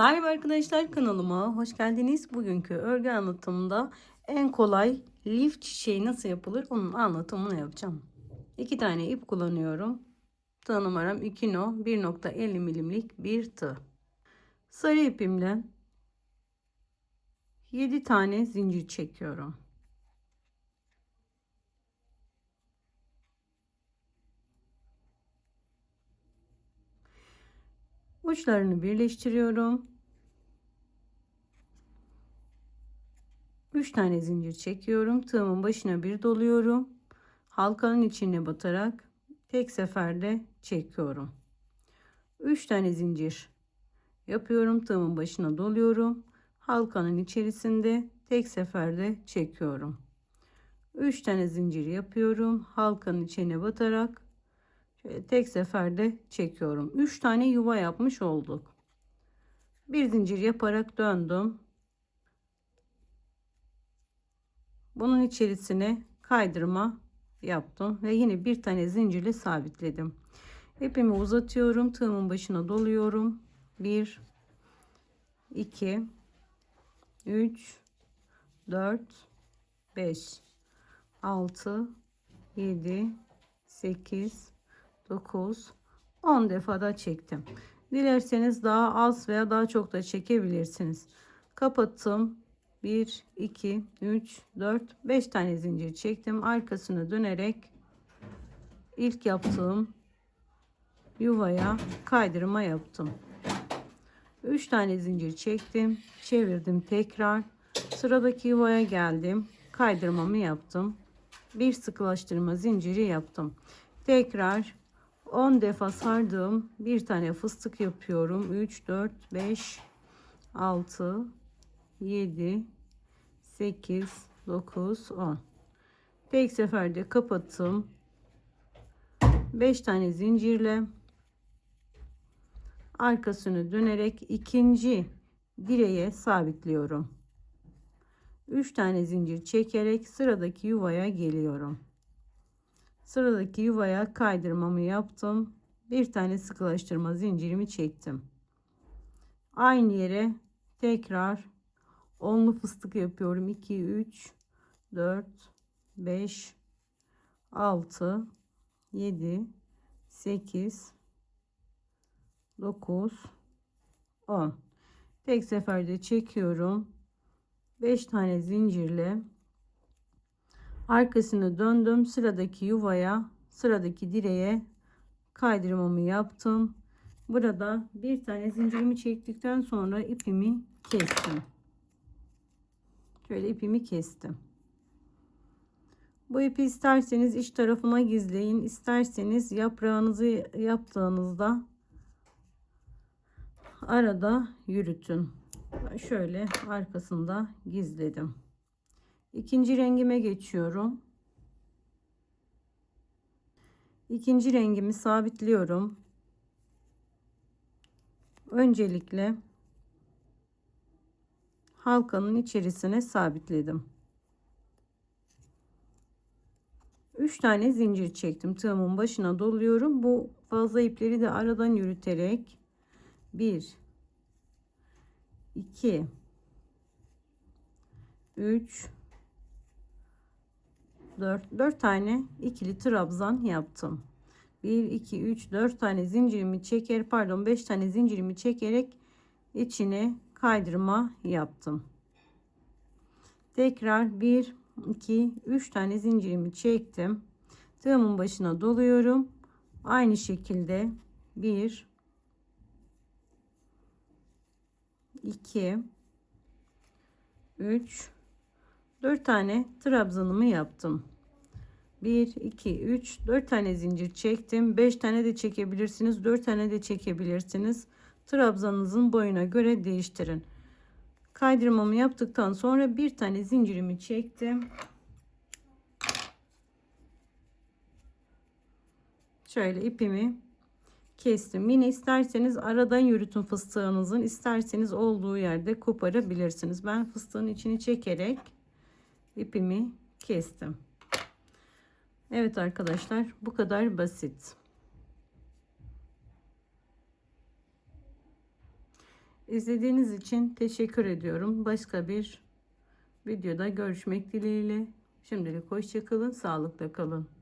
Merhaba arkadaşlar kanalıma hoş geldiniz. Bugünkü örgü anlatımında en kolay lif çiçeği nasıl yapılır onun anlatımını yapacağım. İki tane ip kullanıyorum. Tığ numaram 2 no 1.50 milimlik bir tığ. Sarı ipimle 7 tane zincir çekiyorum. Uçlarını birleştiriyorum. 3 tane zincir çekiyorum. Tığımın başına bir doluyorum. Halkanın içine batarak tek seferde çekiyorum. 3 tane zincir yapıyorum. Tığımın başına doluyorum. Halkanın içerisinde tek seferde çekiyorum. 3 tane zincir yapıyorum. Halkanın içine batarak şöyle tek seferde çekiyorum. 3 tane yuva yapmış olduk. Bir zincir yaparak döndüm. Bunun içerisine kaydırma yaptım ve yine bir tane zincirle sabitledim. İpimi uzatıyorum. Tığımın başına doluyorum. 1 2 3 4 5 6 7 8 9 10 defa da çektim. Dilerseniz daha az veya daha çok da çekebilirsiniz. Kapattım. 1 2 3 4 5 tane zincir çektim. Arkasını dönerek ilk yaptığım yuvaya kaydırma yaptım. 3 tane zincir çektim. Çevirdim tekrar. Sıradaki yuvaya geldim. Kaydırmamı yaptım. Bir sıkılaştırma zinciri yaptım. Tekrar 10 defa sardım. Bir tane fıstık yapıyorum. 3 4 5 6 7 8 9 10 tek seferde kapattım 5 tane zincirle arkasını dönerek ikinci direğe sabitliyorum 3 tane zincir çekerek sıradaki yuvaya geliyorum sıradaki yuvaya kaydırmamı yaptım. Bir tane sıkılaştırma zincirimi çektim. Aynı yere tekrar onlu fıstık yapıyorum. 2 3 4 5 6 7 8 9 10 tek seferde çekiyorum. 5 tane zincirle arkasını döndüm sıradaki yuvaya sıradaki direğe kaydırmamı yaptım burada bir tane zincirimi çektikten sonra ipimi kestim Şöyle ipimi kestim. Bu ipi isterseniz iç tarafına gizleyin. isterseniz yaprağınızı yaptığınızda arada yürütün. Şöyle arkasında gizledim. İkinci rengime geçiyorum. İkinci rengimi sabitliyorum. Öncelikle halkanın içerisine sabitledim. 3 tane zincir çektim. Tığımın başına doluyorum. Bu fazla ipleri de aradan yürüterek 1 2 3 4 4 tane ikili trabzan yaptım. 1 2 3 4 tane zincirimi çeker pardon 5 tane zincirimi çekerek içine kaydırma yaptım. Tekrar 1 2 3 tane zincirimi çektim. Tığımın başına doluyorum. Aynı şekilde 1 2 3 4 tane trabzanımı yaptım. 1 2 3 4 tane zincir çektim. 5 tane de çekebilirsiniz. 4 tane de çekebilirsiniz trabzanınızın boyuna göre değiştirin. Kaydırmamı yaptıktan sonra bir tane zincirimi çektim. Şöyle ipimi kestim. Yine isterseniz aradan yürütün fıstığınızın. isterseniz olduğu yerde koparabilirsiniz. Ben fıstığın içini çekerek ipimi kestim. Evet arkadaşlar bu kadar basit. İzlediğiniz için teşekkür ediyorum. Başka bir videoda görüşmek dileğiyle. Şimdilik hoşçakalın, sağlıkla kalın.